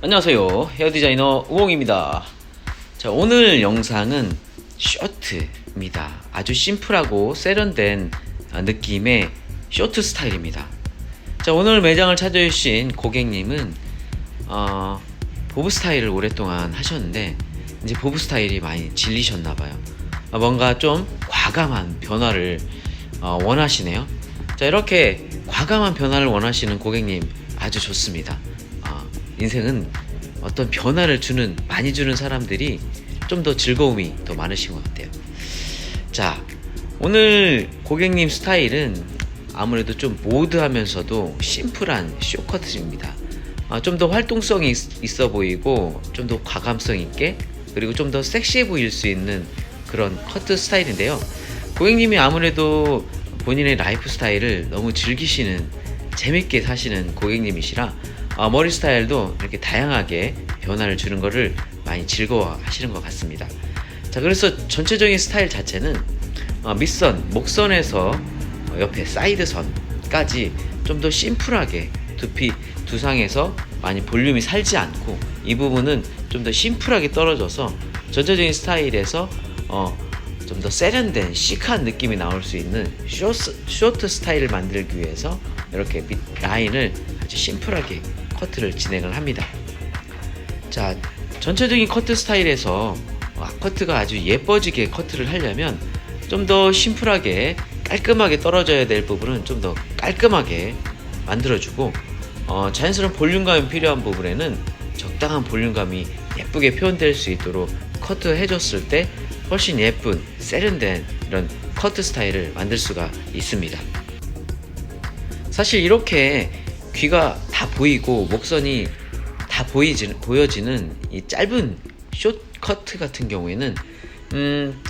안녕하세요. 헤어 디자이너 우홍입니다. 자, 오늘 영상은 쇼트입니다. 아주 심플하고 세련된 아, 느낌의 쇼트 스타일입니다. 자, 오늘 매장을 찾아주신 고객님은 어, 보브 스타일을 오랫동안 하셨는데 이제 보브 스타일이 많이 질리셨나 봐요. 아, 뭔가 좀 과감한 변화를 어, 원하시네요. 자, 이렇게 과감한 변화를 원하시는 고객님 아주 좋습니다. 어, 인생은 어떤 변화를 주는 많이 주는 사람들이 좀 더 즐거움이 더 많으신 것 같아요. 자, 오늘 고객님 스타일은 아무래도 좀 모드하면서도 심플한 쇼커트입니다. 아, 좀 더 활동성이 있- 있어 보이고 좀 더 과감성 있게 그리고 좀 더 섹시해 보일 수 있는 그런 커트 스타일인데요. 고객님이 아무래도 본인의 라이프 스타일을 너무 즐기시는 재밌게 사시는 고객님이시라 아, 머리 스타일도 이렇게 다양하게 변화를 주는 것을 많이 즐거워 하시는 것 같습니다. 자, 그래서 전체적인 스타일 자체는 어, 밑선, 목선에서 어, 옆에 사이드선까지 좀 더 심플하게 두피 두상에서 많이 볼륨이 살지 않고 이 부분은 좀 더 심플하게 떨어져서 전체적인 스타일에서 어, 좀 더 세련된 시크한 느낌이 나올 수 있는 쇼트, 쇼트 스타일을 만들기 위해서 이렇게 밑 라인을 아주 심플하게 커트를 진행을 합니다. 자, 전체적인 커트 스타일에서 어, 커트가 아주 예뻐지게 커트를 하려면 좀 더 심플하게 깔끔하게 떨어져야 될 부분은 좀 더 깔끔하게 만들어주고 어, 자연스러운 볼륨감이 필요한 부분에는 적당한 볼륨감이 예쁘게 표현될 수 있도록 커트 해줬을 때 훨씬 예쁜 세련된 이런 커트 스타일을 만들 수가 있습니다. 사실 이렇게 귀가 다 보이고 목선이 다 보이지, 보여지는 이 짧은 숏커트 같은 경우에는 음,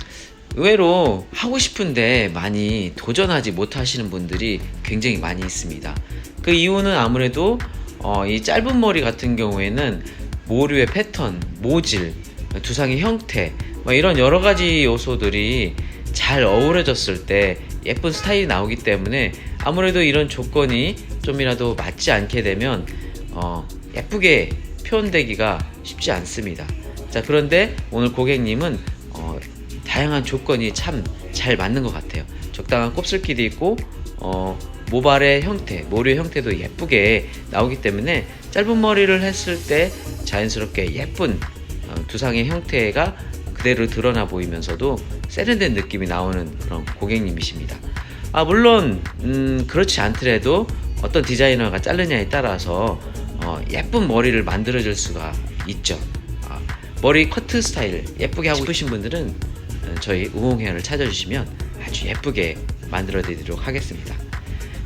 의외로 하고 싶은데 많이 도전하지 못하시는 분들이 굉장히 많이 있습니다. 그 이유는 아무래도 어, 이 짧은 머리 같은 경우에는 모류의 패턴, 모질, 두상의 형태 뭐 이런 여러 가지 요소들이 잘 어우러졌을 때 예쁜 스타일이 나오기 때문에 아무래도 이런 조건이 좀이라도 맞지 않게 되면 어, 예쁘게 표현되기가 쉽지 않습니다. 자 그런데 오늘 고객님은 어, 다양한 조건이 참 잘 맞는 것 같아요. 적당한 곱슬기도 있고 어, 모발의 형태, 모류의 형태도 예쁘게 나오기 때문에 짧은 머리를 했을 때 자연스럽게 예쁜 어, 두상의 형태가 그대로 드러나 보이면서도 세련된 느낌이 나오는 그런 고객님이십니다. 아 물론 음, 그렇지 않더라도 어떤 디자이너가 자르냐에 따라서 어, 예쁜 머리를 만들어 줄 수가 있죠. 아, 머리 커트 스타일 예쁘게 하고 싶으신 분들은 어, 저희 우홍헤어를 찾아주시면 아주 예쁘게 만들어 드리도록 하겠습니다.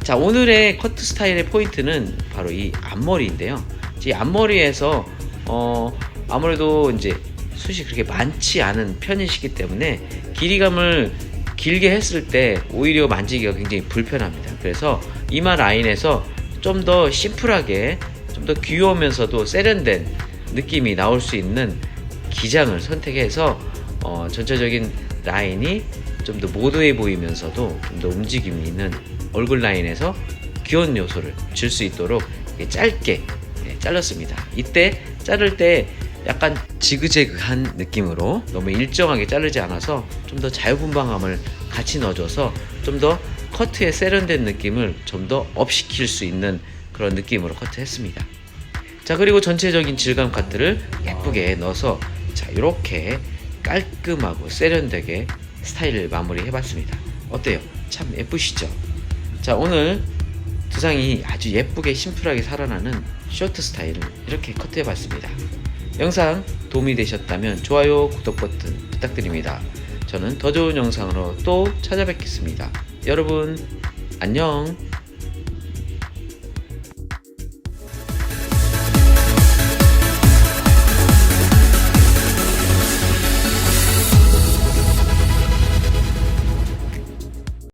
자 오늘의 커트 스타일의 포인트는 바로 이 앞머리인데요. 이 앞머리에서 어, 아무래도 이제 숱이 그렇게 많지 않은 편이시기 때문에 길이감을 길게 했을 때 오히려 만지기가 굉장히 불편합니다. 그래서 이마 라인에서 좀 더 심플하게 좀 더 귀여우면서도 세련된 느낌이 나올 수 있는 기장을 선택해서 어, 전체적인 라인이 좀 더 모드해 보이면서도 좀 더 움직임이 있는 얼굴 라인에서 귀여운 요소를 줄 수 있도록 짧게 네, 잘랐습니다. 이때 자를 때 약간 지그재그한 느낌으로 너무 일정하게 자르지 않아서 좀 더 자유분방함을 같이 넣어줘서 좀더 커트의 세련된 느낌을 좀 더 업시킬 수 있는 그런 느낌으로 커트했습니다. 자 그리고 전체적인 질감 카트를 예쁘게 넣어서 자 이렇게 깔끔하고 세련되게 스타일을 마무리해봤습니다. 어때요? 참 예쁘시죠? 자 오늘 두상이 아주 예쁘게 심플하게 살아나는 쇼트 스타일을 이렇게 커트해봤습니다. 영상 도움이 되셨다면 좋아요, 구독 버튼 부탁드립니다. 저는 더 좋은 영상으로 또 찾아뵙겠습니다. 여러분 안녕.